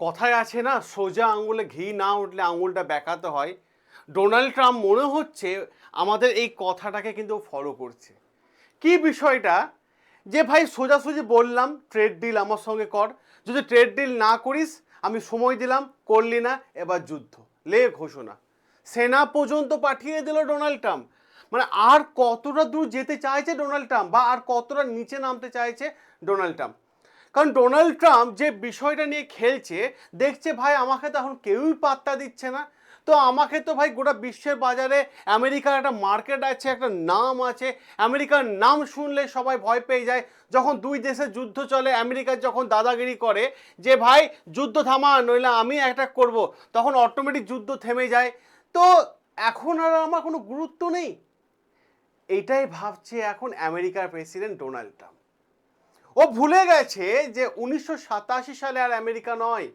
কথায় আছে না, সোজা আঙুলে ঘি না উঠলে আঙুলটা বেঁকাতে হয়। ডোনাল্ড ট্রাম্প মনে হচ্ছে আমাদের এই কথাটাকে কিন্তু ফলো করছে। কি বিষয়টা? যে ভাই সোজাসুজি বললাম ট্রেড ডিল আমার সঙ্গে কর। যদি ট্রেড ডিল না করিস, আমি সময় দিলাম, করলি না, এবার যুদ্ধ। লে ঘোষণা। সেনা পর্যন্ত পাঠিয়ে দিল ডোনাল্ড ট্রাম্প। মানে আর কতটা দূর যেতে চাইছে ডোনাল্ড ট্রাম্প বা আর কতটা নিচে নামতে চাইছে ডোনাল্ড ট্রাম্প? কারণ ডোনাল্ড ট্রাম্প যে বিষয়টা নিয়ে খেলছে, দেখছে ভাই আমাকে তো এখন কেউই পাত্তা দিচ্ছে না। তো আমাকে তো ভাই গোটা বিশ্বের বাজারে আমেরিকার একটা মার্কেট আছে, একটা নাম আছে, আমেরিকার নাম শুনলে সবাই ভয় পেয়ে যায়। যখন দুই দেশের যুদ্ধ চলে আমেরিকার যখন দাদাগিরি করে যে ভাই যুদ্ধ থামা, নইলে আমি অ্যাটাক করব, তখন অটোমেটিক যুদ্ধ থেমে যায়। তো এখন আর আমার কোনো গুরুত্ব নেই। এটাই ভাবছে এখন আমেরিকার প্রেসিডেন্ট ডোনাল্ড ট্রাম্প। ও ভুলে গেছে যে উনিশশো সাতাশি সালে আর আমেরিকা নয়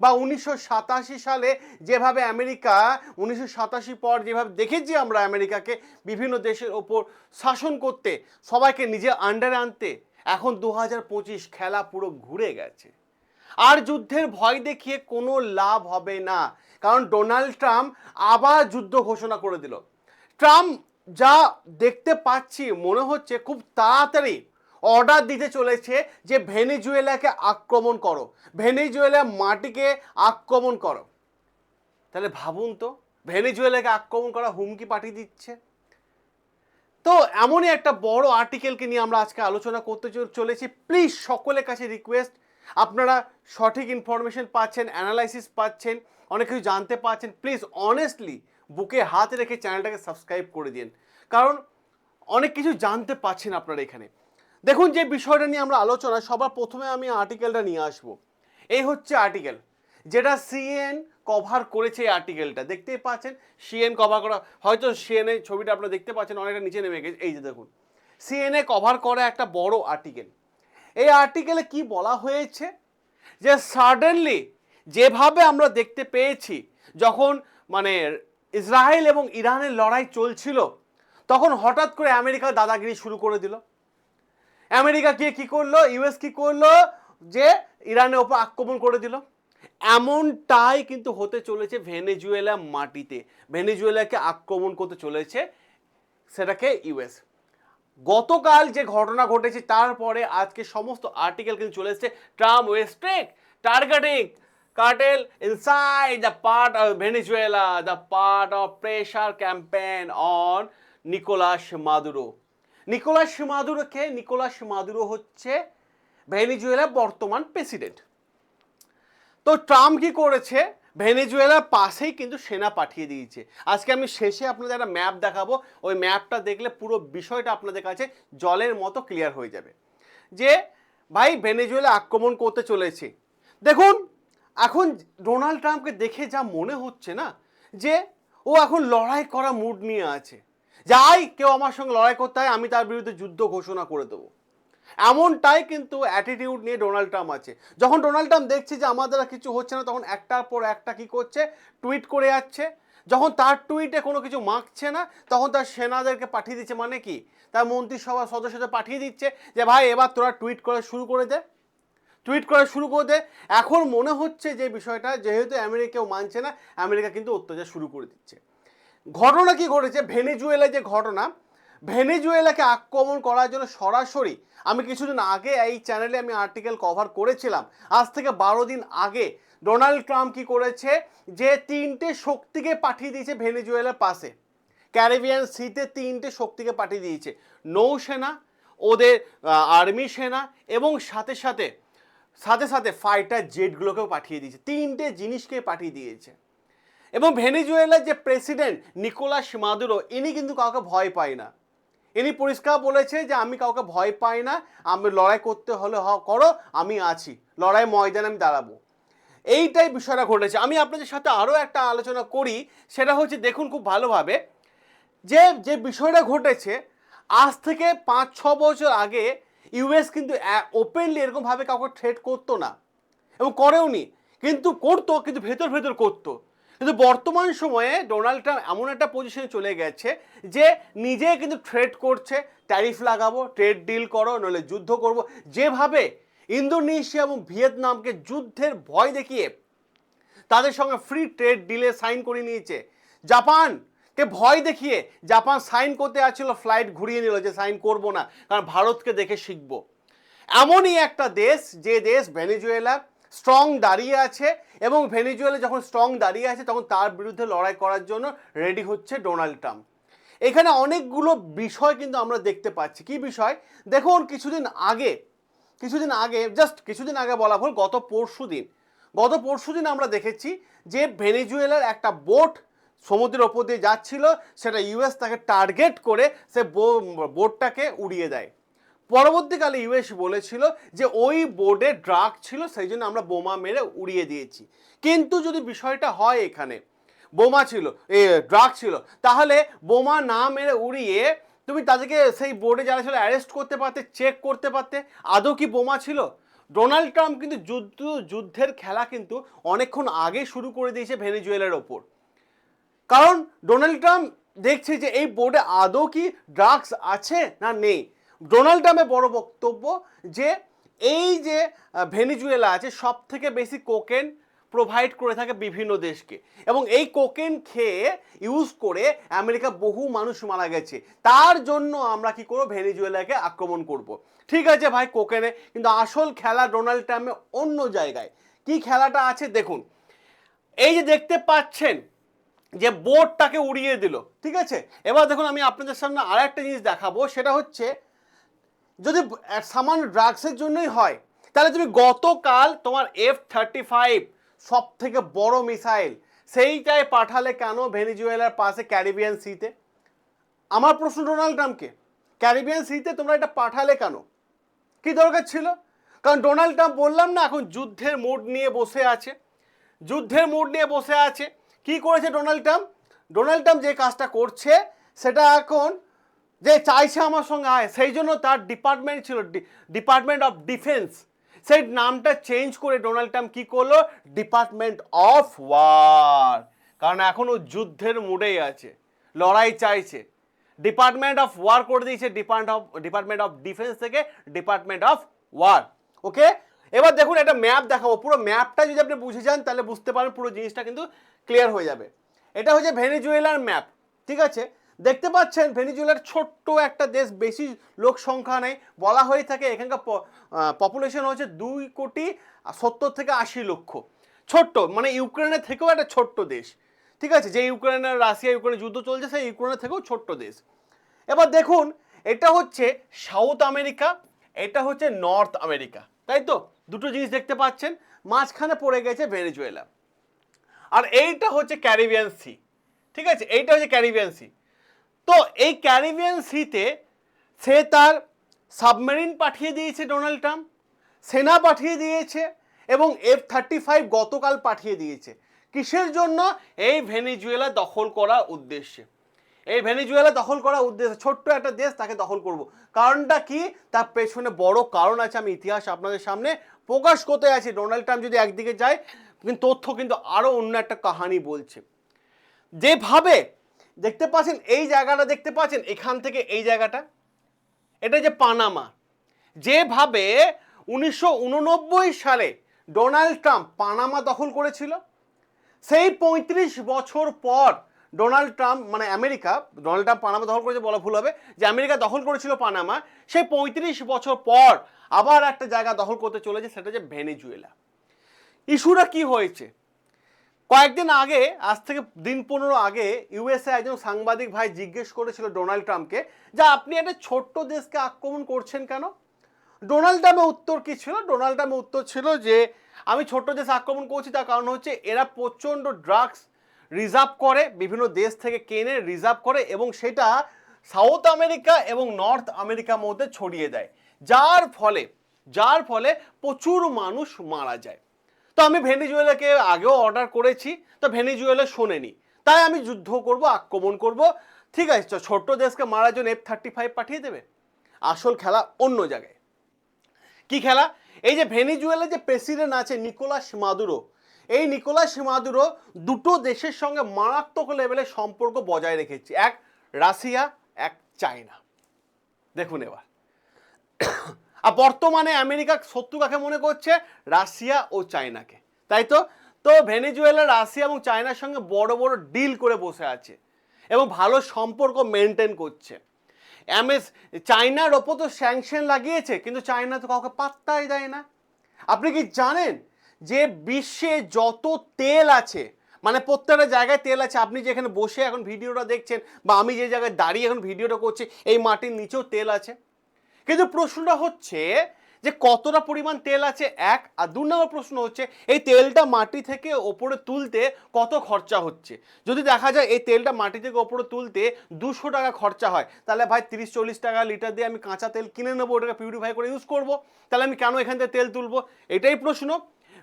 বা উনিশশো সাতাশি সালে যেভাবে আমেরিকা, উনিশশো সাতাশি পর যেভাবে দেখেছি আমরা আমেরিকাকে বিভিন্ন দেশের ওপর শাসন করতে, সবাইকে নিজে আন্ডারে আনতে, এখন দু হাজার পঁচিশ খেলা পুরো ঘুরে গেছে। আর যুদ্ধের ভয় দেখিয়ে কোনো লাভ হবে না, কারণ ডোনাল্ড ট্রাম্প আবার যুদ্ধ ঘোষণা করে দিল। ট্রাম্প যা দেখতে পাচ্ছি মনে হচ্ছে খুব তাড়াতাড়ি অর্ডার দিতে চলেছে যে ভেনেজুয়েলাকে আক্রমণ করো। ভেনেজুয়েলা মাটিকে আক্রমণ করো। তাহলে ভাবুন তো, ভেনেজুয়েলাকে আক্রমণ করা হুমকি পাঠিয়ে দিচ্ছে। তো এমনই একটা বড় আর্টিকেলকে নিয়ে আমরা আজকে আলোচনা করতে চলেছি। প্লিজ সকলের কাছে রিকোয়েস্ট আপনারা সঠিক ইনফরমেশন পাচ্ছেন অ্যানালাইসিস পাচ্ছেন, অনেক কিছু জানতে পাচ্ছেন। প্লিজ অনেস্টলি বুকে হাত রেখে চ্যানেলটাকে সাবস্ক্রাইব করে দিন। কারণ অনেক কিছু জানতে পাচ্ছেন আপনারা এখানে। দেখুন যে বিষয়টা নিয়ে আমরা আলোচনা, সবার প্রথমে আমি আর্টিকেলটা নিয়ে আসব। এই হচ্ছে আর্টিকেল যেটা সিএন কভার করেছে এই আর্টিকেলটা দেখতেই পাচ্ছেন সিএন কভার করা, হয়তো সিএন এর ছবিটা আপনারা দেখতে পাচ্ছেন, অনেকটা নিচে নেমে গেছে। এই যে দেখুন সিএনএ কভার করা একটা বড় আর্টিকেল এই আর্টিকেলে কি বলা হয়েছে? যে সাডেনলি যেভাবে আমরা দেখতে পেয়েছি, যখন মানে ইসরায়েল এবং ইরানের লড়াই চলছিল, তখন হঠাৎ করে আমেরিকা দাদাগিরি শুরু করে দিল। আমেরিকা গিয়ে কি করল? ইউএস কি করল? যে ইরানের ওপর আক্রমণ করে দিল। এমনটাই কিন্তু হতে চলেছে ভেনেজুয়েলা মাটিতে। ভেনেজুয়েলাকে আক্রমণ করতে চলেছে সেটাকে ইউএস। গতকাল যে ঘটনা ঘটেছে, তারপরে আজকে সমস্ত আর্টিকেল কিন্তু চলে এসেছে। Trump weighs strike targeting cartel inside the part of Venezuela the part of pressure campaign on Nicolas Maduro Nicolas মাদুরোকে, Nicolas Maduro হচ্ছে ভেনেজুয়েলার বর্তমান প্রেসিডেন্ট। তো ট্রাম্প কি করেছে? ভেনেজুয়েলার পাশেই কিন্তু সেনা পাঠিয়ে দিয়েছে। আজকে আমি শেষে আপনাদের একটা ম্যাপ দেখাবো। ওই ম্যাপটা দেখলে পুরো বিষয়টা আপনাদের কাছে জলের মতো ক্লিয়ার হয়ে যাবে। যে, ভাই, ভেনেজুয়েলা আক্রমণ করতে চলেছে। দেখুন, এখন ডোনাল্ড ট্রাম্পকে দেখে যা মনে হচ্ছে না, যে ও এখন লড়াই করা মুড নিয়ে আছে। যাই কেউ আমার সঙ্গে লড়াই করতে হয়, আমি তার বিরুদ্ধে যুদ্ধ ঘোষণা করে দেবো। এমনটাই কিন্তু অ্যাটিটিউড নিয়ে ডোনাল্ড ট্রাম্প আছে। যখন ডোনাল্ড ট্রাম্প দেখছে যে আমাদের আর কিছু হচ্ছে না, তখন একটার পর একটা কি করছে? টুইট করে যাচ্ছে। যখন তার টুইটে কোনো কিছু মাখছে না, তখন তার সেনাদেরকে পাঠিয়ে দিচ্ছে মানে কি? তার মন্ত্রিসভার সদস্যদের পাঠিয়ে দিচ্ছে যে, ভাই, এবার তোরা টুইট করা শুরু করে দে। টুইট করা শুরু করে দে। এখন মনে হচ্ছে যে বিষয়টা, যেহেতু আমেরিকা কেউ মানছে না, আমেরিকা কিন্তু অত্যাচার শুরু করে দিচ্ছে। ঘটনা কি ঘটেছে? ভেনেজুয়েলা যে ঘটনা, ভেনেজুয়েলাকে আক্রমণ করার জন্য সরাসরি আমি কিছুদিন আগে এই চ্যানেলে আমি আর্টিকেল কভার করেছিলাম। আজ থেকে বারো দিন আগে ডোনাল্ড ট্রাম্প কি করেছে? যে তিনটে শক্তিকে পাঠিয়ে দিয়েছে ভেনেজুয়েলার পাশে। ক্যারিবিয়ান সিতে তিনটে শক্তিকে পাঠিয়ে দিয়েছে। নৌসেনা, ওদের আর্মি সেনা এবং সাথে সাথে সাথে সাথে ফাইটার জেটগুলোকেও পাঠিয়ে দিয়েছে। তিনটে জিনিসকে পাঠিয়ে দিয়েছে। এবং ভেনিজুয়েলার যে প্রেসিডেন্ট নিকোলাস মাদুরো, ইনি কিন্তু কাউকে ভয় পায় না। ইনি পরিষ্কার বলেছে যে, আমি কাউকে ভয় পাই না। আমি লড়াই করতে হলে হ, করো, আমি আছি। লড়াই ময়দানে আমি দাঁড়াবো। এইটাই বিষয়টা ঘটেছে। আমি আপনাদের সাথে আরও একটা আলোচনা করি। সেটা হচ্ছে, দেখুন খুব ভালোভাবে, যে যে বিষয়টা ঘটেছে, আজ থেকে পাঁচ, ছ বছর আগে ইউএস কিন্তু ওপেনলি এরকমভাবে কাউকে থ্রেট করতো না। এবং করেও নি কিন্তু করতো, কিন্তু ভেতর ভেতর করতো। কিন্তু বর্তমান সময়ে ডোনাল্ড ট্রাম্প এমন একটা পজিশনে চলে গেছে যে নিজে কিন্তু ট্রেড করছে ট্যারিফ লাগাবো ট্রেড ডিল করো, নইলে যুদ্ধ করব। যেভাবে ইন্দোনেশিয়া এবং ভিয়েতনামকে যুদ্ধের ভয় দেখিয়ে তাদের সঙ্গে ফ্রি ট্রেড ডিলে সাইন করে নিয়েছে। জাপান কে ভয় দেখিয়ে জাপান সাইন করতে আসছিল ফ্লাইট ঘুরিয়ে নিল যে সাইন করব না, কারণ ভারতকে দেখে শিখব। এমনই একটা দেশ, যে দেশ ভেনেজুয়েলা স্ট্রং দাঁড়িয়ে আছে এবং ভেনেজুয়েলা যখন স্ট্রং দাঁড়িয়ে আছে, তখন তার বিরুদ্ধে লড়াই করার জন্য রেডি হচ্ছে ডোনাল্ড ট্রাম্প এখানে অনেকগুলো বিষয় কিন্তু আমরা দেখতে পাচ্ছি। কি বিষয়? দেখুন, কিছুদিন আগে কিছুদিন আগে জাস্ট কিছুদিন আগে বলা ভুল, গত পরশু দিন, গত পরশু দিন আমরা দেখেছি যে ভেনেজুয়েলার একটা বোট সমুদ্রের ওপর দিয়ে যাচ্ছিল, সেটা ইউএস তাকে টার্গেট করে সে বোটটাকে উড়িয়ে দেয়। পরবর্তীকালে ইউএস বলেছিল যে ওই বোর্ডে ড্রাগ ছিল, সেই জন্য আমরা বোমা মেরে উড়িয়ে দিয়েছি। কিন্তু যদি বিষয়টা হয় এখানে, বোমা ছিল, এ, ড্রাগ ছিল, তাহলে বোমা না মেরে উড়িয়ে তুমি তাদেরকে সেই বোর্ডে যারা ছিল অ্যারেস্ট করতে পারতে, চেক করতে পারতে, আদৌ কি বোমা ছিল? ডোনাল্ড ট্রাম্প কিন্তু যুদ্ধ, যুদ্ধের খেলা কিন্তু অনেকক্ষণ আগে শুরু করে দিয়েছে ভেনেজুয়েলার ওপর। কারণ ডোনাল্ড ট্রাম্প দেখছে যে এই বোর্ডে আদৌ কি ড্রাগস আছে না নেই। ডোনাল্ড ট্রাম্পের বড় বক্তব্য যে এই যে ভেনিজুয়েলা আছে সব থেকে বেশি কোকেন প্রোভাইড করে থাকে বিভিন্ন দেশকে। এবং এই কোকেন খেয়ে ইউজ করে আমেরিকা বহু মানুষ মারা গেছে। তার জন্য আমরা কি করব? ভেনিজুয়েলাকে আক্রমণ করব। ঠিক আছে ভাই, কোকেনে, কিন্তু আসল খেলা ডোনাল্ড ট্রাম্পে অন্য জায়গায়। কি খেলাটা আছে দেখুন। এই যে দেখতে পাচ্ছেন যে বোর্ডটাকে উড়িয়ে দিল। ঠিক আছে? এবার দেখুন আমি আপনাদের সামনে আর একটা জিনিস দেখাবো, সেটা হচ্ছে যদি সামান্য ড্রাগসের জন্যই হয়, তাহলে তুমি গতকাল তোমার এফ থার্টি ফাইভ সব থেকে বড় মিসাইল সেইটাই পাঠালে কেন ভেনিজুয়েলার পাশে ক্যারিবিয়ান সিতে? আমার প্রশ্ন ডোনাল্ড ট্রাম্পকে, ক্যারিবিয়ান সিতে তোমরা এটা পাঠালে কেন? কি দরকার ছিল? কারণ ডোনাল্ড ট্রাম্প বললাম না, এখন যুদ্ধের মোড নিয়ে বসে আছে। যুদ্ধের মুড নিয়ে বসে আছে। কি করেছে ডোনাল্ড ট্রাম্প? ডোনাল্ড ট্রাম্প যে কাজটা করছে, সেটা এখন যে চাইছে আমার সঙ্গে আয়, সেই জন্য তার ডিপার্টমেন্ট ছিল ডিপার্টমেন্ট অফ ডিফেন্স সেই নামটা চেঞ্জ করে ডোনাল্ড ট্রাম্প কি করল? ডিপার্টমেন্ট অফ ওয়ার কারণ এখন ও যুদ্ধের মুডেই আছে, লড়াই চাইছে। ডিপার্টমেন্ট অফ ওয়ার করে দিয়েছে depart of department of defence থেকে ডিপার্টমেন্ট অফ ওয়ার ওকে এবার দেখুন একটা ম্যাপ দেখাবো। পুরো ম্যাপটা যদি আপনি বুঝে যান, তাহলে বুঝতে পারেন পুরো জিনিসটা কিন্তু ক্লিয়ার হয়ে যাবে। এটা হচ্ছে ভেনেজুয়েলার ম্যাপ ঠিক আছে? দেখতে পাচ্ছেন, ভেনিজুয়েলার ছোট্ট একটা দেশ, বেশি লোক সংখ্যা নেই। বলা হয়ে থাকে এখানকার পপুলেশন হচ্ছে দুই কোটি সত্তর থেকে আশি লক্ষ। ছোট্ট মানে ইউক্রেনের থেকেও একটা ছোট্ট দেশ। ঠিক আছে, যে ইউক্রেনের, রাশিয়া, ইউক্রেনের যুদ্ধ চলছে, সেই ইউক্রেনের থেকেও ছোট্ট দেশ। এবার দেখুন, এটা হচ্ছে সাউথ আমেরিকা, এটা হচ্ছে নর্থ আমেরিকা। তাই তো? দুটো জিনিস দেখতে পাচ্ছেন, মাঝখানে পড়ে গেছে ভেনিজুয়েলা। আর এইটা হচ্ছে ক্যারিবিয়ান সি। ঠিক আছে, এইটা হচ্ছে ক্যারিবিয়ান সি। তো এই ক্যারিবিয়ান সিতে সে তার সাবমেরিন পাঠিয়ে দিয়েছে ডোনাল্ড ট্রাম্প, সেনা পাঠিয়ে দিয়েছে এবং এফ থার্টি ফাইভ গতকাল পাঠিয়ে দিয়েছে। কিসের জন্য? এই ভেনিজুয়েলা দখল করার উদ্দেশ্যে। এই ভেনিজুয়েলা দখল করার উদ্দেশ্যে। ছোট্ট একটা দেশ, তাকে দখল করব। কারণটা কি? তার পেছনে বড় কারণ আছে, আমি ইতিহাস আপনাদের সামনে প্রকাশ করতে আছি ডোনাল্ড ট্রাম্প যদি একদিকে যায়, কিন্তু তথ্য কিন্তু আরও অন্য একটা কাহানি বলছে। যেভাবে দেখতে পাচ্ছেন, এই জায়গাটা দেখতে পাচ্ছেন? এখান থেকে এই জায়গাটা। এটা যে পানামা। যেভাবে উনিশশো উননব্বই সালে ডোনাল্ড ট্রাম্প পানামা দখল করেছিল, সেই পঁয়ত্রিশ বছর পর ডোনাল্ড ট্রাম্প মানে আমেরিকা, ডোনাল্ড ট্রাম্প পানামা দখল করেছে, বলা ভুল হবে, যে আমেরিকা দখল করেছিল পানামা, সেই পঁয়ত্রিশ বছর পর আবার একটা জায়গা দখল করতে চলেছে, সেটা যে ভেনেজুয়েলা। ইস্যুটা কি হয়েছে? কয়েকদিন আগে, আজ থেকে দিন পনেরো আগে ইউএসএ একজন সাংবাদিক ভাই জিজ্ঞেস করেছিল ডোনাল্ড ট্রাম্পকে যে, আপনি একটা ছোট্ট দেশকে আক্রমণ করছেন কেন? ডোনাল্ড ট্রাম্পের উত্তর কী ছিল? ডোনাল্ড ট্রাম্পের উত্তর ছিল যে, আমি ছোট্ট দেশ আক্রমণ করছি, তার কারণ হচ্ছে এরা প্রচণ্ড ড্রাগস রিজার্ভ করে, বিভিন্ন দেশ থেকে কেনে রিজার্ভ করে এবং সেটা সাউথ আমেরিকা এবং নর্থ আমেরিকার মধ্যে ছড়িয়ে দেয়। যার ফলে যার ফলে প্রচুর মানুষ মারা যায়। তো আমি ভেনিজুয়েলাকে আগেও অর্ডার করেছি, তো ভেনিজুয়েলা শোনেনি। তাই আমি যুদ্ধ করব, আক্রমণ করব। ঠিক আছে ছোট্ট দেশকে মারার জন্য এফ থার্টি ফাইভ পাঠিয়ে দেবে। আসল খেলা অন্য জায়গায়। কি খেলা? এই যে ভেনিজুয়েলা যে প্রেসিডেন্ট আছে নিকোলাস মাদুরো, এই নিকোলাস মাদুরো দুটো দেশের সঙ্গে মারাত্মক লেভেলে সম্পর্ক বজায় রেখেছে। এক রাশিয়া, এক চায়না। দেখুন এবার। আর বর্তমানে আমেরিকা শত্রু কাকে মনে করছে? রাশিয়া ও চায়নাকে। তাই তো? তো ভেনেজুয়েলা, রাশিয়া এবং চায়নার সঙ্গে বড় বড় ডিল করে বসে আছে এবং ভালো সম্পর্ক মেনটেন করছে। এমএস, চায়নার ওপর তো স্যাংশন লাগিয়েছে, কিন্তু চায়না তো কাউকে পাত্তাই দেয় না। আপনি কি জানেন যে বিশ্বে যত তেল আছে মানে প্রত্যেকটা জায়গায় তেল আছে, আপনি যেখানে বসে এখন ভিডিওটা দেখছেন বা আমি যে জায়গায় দাঁড়িয়ে এখন ভিডিওটা করছি, এই মাটির নিচেও তেল আছে। কিন্তু প্রশ্নটা হচ্ছে যে কতটা পরিমাণ তেল আছে? এক। আর দু নম্বর প্রশ্ন হচ্ছে, এই তেলটা মাটি থেকে ওপরে তুলতে কত খরচা হচ্ছে? যদি দেখা যায় এই তেলটা মাটি থেকে ওপরে তুলতে দুশো টাকা খরচা হয়, তাহলে ভাই তিরিশ, চল্লিশ টাকা লিটার দিয়ে আমি কাঁচা তেল কিনে নেব, ওটাকে পিউরিফাই করে ইউজ করব। তাহলে আমি কেন এখান থেকে তেল তুলবো? এটাই প্রশ্ন।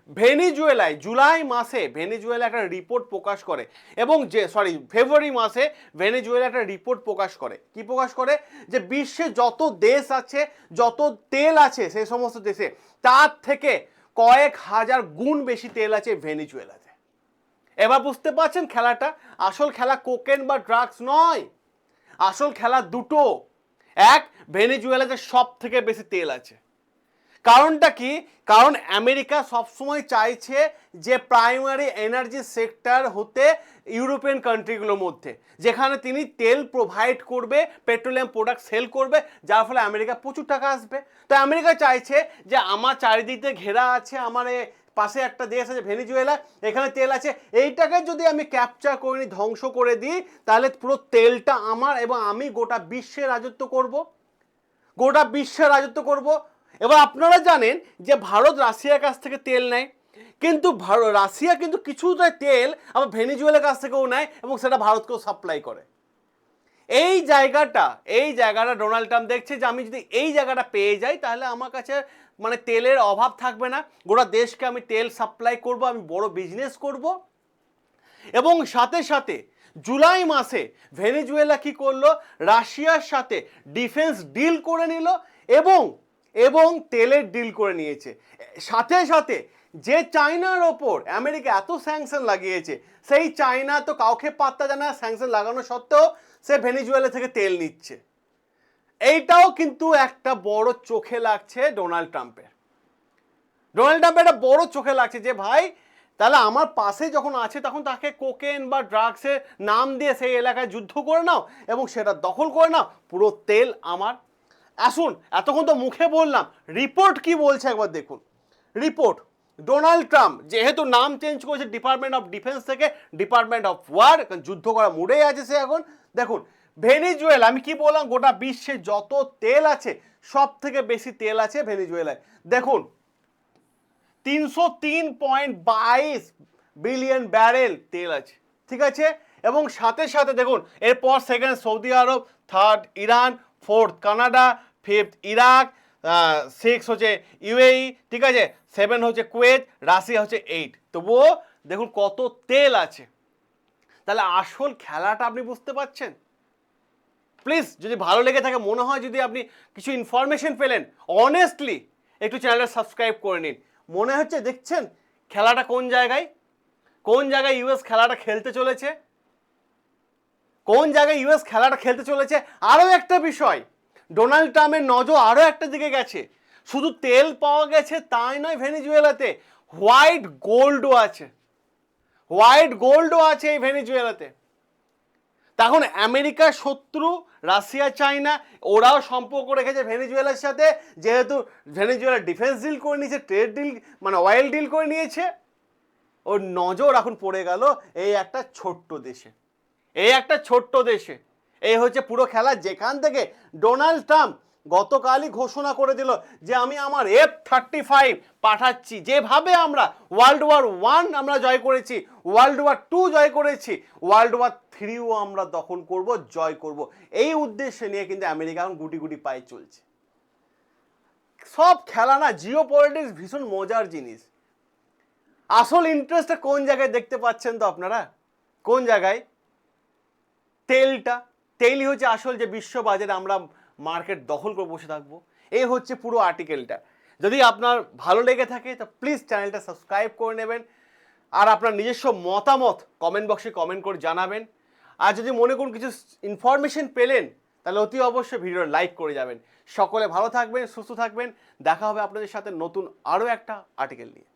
ভেনিজুয়েলায়, জুলাই মাসে ভেনিজুয়েলা একটা রিপোর্ট প্রকাশ করে এবং যে সরি ফেব্রুয়ারি মাসে ভেনিজুয়েলা একটা রিপোর্ট প্রকাশ করে। কি প্রকাশ করে? যে বিশ্বে যত দেশ আছে, যত তেল আছে সেই সমস্ত দেশে, তার থেকে কয়েক হাজার গুণ বেশি তেল আছে ভেনিজুয়েলাতে। এবার বুঝতে পারছেন খেলাটা? আসল খেলা কোকেন বা ড্রাগস নয়। আসল খেলা দুটো। এক, ভেনিজুয়েলাতে সব থেকে বেশি তেল আছে। কারণটা কি? কারণ আমেরিকা সবসময় চাইছে যে প্রাইমারি এনার্জি সেক্টর হতে ইউরোপিয়ান কান্ট্রিগুলোর মধ্যে, যেখানে তিনি তেল প্রোভাইড করবে পেট্রোলিয়াম প্রোডাক্ট সেল করবে, যার ফলে আমেরিকা প্রচুর টাকা আসবে। তো আমেরিকা চাইছে যে আমার চারিদিক ঘেরা আছে, আমার এ পাশে একটা দেশ আছে, ভেনিজুয়েলা, এখানে তেল আছে। এইটাকে যদি আমি ক্যাপচার করে নিই ধ্বংস করে দিই, তাহলে পুরো তেলটা আমার এবং আমি গোটা বিশ্বে রাজত্ব করব। গোটা বিশ্বে রাজত্ব করব। এবার আপনারা জানেন যে ভারত রাশিয়ার কাছ থেকে তেল নেয়, কিন্তু রাশিয়া কিন্তু কিছুটা তেল আবার ভেনিজুয়েলার কাছ থেকেও নেয় এবং সেটা ভারতকেও সাপ্লাই করে। এই জায়গাটা এই জায়গাটা ডোনাল্ড ট্রাম্প দেখছে যে আমি যদি এই জায়গাটা পেয়ে যাই, তাহলে আমার কাছে মানে তেলের অভাব থাকবে না। গোটা দেশকে আমি তেল সাপ্লাই করব, আমি বড় বিজনেস করব। এবং সাথে সাথে জুলাই মাসে ভেনেজুয়েলা কি করল? রাশিয়ার সাথে ডিফেন্স ডিল করে নিল এবং এবং তেলের ডিল করে নিয়েছে। সাথে সাথে যে চায়নার ওপর আমেরিকা এত স্যাংশন লাগিয়েছে, সেই চায়না তো কাউকে পাত্তা জানা স্যাংশন লাগানো সত্ত্বেও সে ভেনেজুয়েলা থেকে তেল নিচ্ছে। এইটাও কিন্তু একটা বড় চোখে লাগছে ডোনাল্ড ট্রাম্পের। ডোনাল্ড ট্রাম্প একটা বড় চোখে লাগছে যে, ভাই, তাহলে আমার পাশে যখন আছে, তখন তাকে কোকেন বা ড্রাগসের নাম দিয়ে সেই এলাকায় যুদ্ধ করে নাও এবং সেটা দখল করে নাও। পুরো তেল আমার আসুন, এতক্ষণ তো মুখে বললাম। রিপোর্ট কি বলছে একবার দেখুন। রিপোর্ট, ডোনাল্ড ট্রাম্প যেহেতু নাম চেঞ্জ করেছে ডিপার্টমেন্ট অফ ডিফেন্স থেকে, ডিপার্টমেন্ট অফ ওয়ার যুদ্ধ করা মুডেই আছে সে এখন। দেখুন, ভেনিজুয়েলা, আমি কি বললাম, গোটা বিশ্বে যত তেল আছে সব থেকে বেশি তেল আছে ভেনিজুয়েলায়। দেখুন, তিনশো তিন পয়েন্ট বাইশ বিলিয়ন ব্যারেল তেল আছে, ঠিক আছে? এবং সাথে সাথে দেখুন, এরপর সেকেন্ড সৌদি আরব, third Iran, fourth Canada fifth Iraq six হচ্ছে ইউএই, ঠিক আছে? সেভেন হচ্ছে কুয়েত, রাশিয়া হচ্ছে এইট তবুও দেখুন কত তেল আছে। তাহলে আসল খেলাটা আপনি বুঝতে পারছেন? প্লিজ যদি ভালো লেগে থাকে, মনে হয় যদি আপনি কিছু ইনফরমেশন পেলেন অনেস্টলি একটু চ্যানেলটা সাবস্ক্রাইব করে নিন। মনে হচ্ছে, দেখছেন খেলাটা কোন জায়গায়? কোন জায়গায় ইউএস খেলাটা খেলতে চলেছে? কোন জায়গায় ইউএস খেলাটা খেলতে চলেছে? আরও একটা বিষয় ডোনাল্ড ট্রাম্পের নজর আরও একটা দিকে গেছে। শুধু তেল পাওয়া গেছে তাই নয়, ভেনিজুয়েলাতে হোয়াইট গোল্ডও আছে। হোয়াইট গোল্ডও আছে এই ভেনিজুয়েলাতে। তখন আমেরিকার শত্রু, রাশিয়া, চায়না, ওরাও সম্পর্ক রেখেছে ভেনিজুয়েলার সাথে। যেহেতু ভেনিজুয়েলা ডিফেন্স ডিল করে নিয়েছে, ট্রেড ডিল মানে অয়েল ডিল করে নিয়েছে। ওর নজর এখন পড়ে গেল এই একটা ছোট্ট দেশে। এই একটা ছোট্ট দেশে। এই হচ্ছে পুরো খেলা যেখান থেকে ডোনাল্ড ট্রাম্প গতকালই ঘোষণা করে দিল যে আমি আমার এফ থার্টি ফাইভ পাঠাচ্ছি। যেভাবে আমরা ওয়ার্ল্ড ওয়ার ওয়ান আমরা জয় করেছি ওয়ার্ল্ড ওয়ার টু জয় করেছি ওয়ার্ল্ড ওয়ার থ্রিও আমরা দখল করব, জয় করব। এই উদ্দেশ্যে নিয়ে কিন্তু আমেরিকা এখন গুটি গুটি পায়ে চলছে। সব খেলা না জিও পলিটিক্স ভীষণ মজার জিনিস। আসল ইন্টারেস্টটা কোন জায়গায় দেখতে পাচ্ছেন তো আপনারা? কোন জায়গায়? তেলটা। তেলই হচ্ছে আসল যে বিশ্ব বাজারে আমরা মার্কেট দখল করে বসে থাকব এই হচ্ছে পুরো আর্টিকেলটা যদি আপনার ভালো লেগে থাকে, তো প্লিজ চ্যানেলটা সাবস্ক্রাইব করে নেবেন, আর আপনার নিজস্ব মতামত কমেন্ট বক্সে কমেন্ট করে জানাবেন। আর যদি মনে করুন কিছু ইনফরমেশন পেলেন, তাহলে অতি অবশ্যই ভিডিও লাইক করে যাবেন। সকলে ভালো থাকবেন, সুস্থ থাকবেন, দেখা হবে আপনাদের সাথে নতুন আরও একটা আর্টিকেল নিয়ে।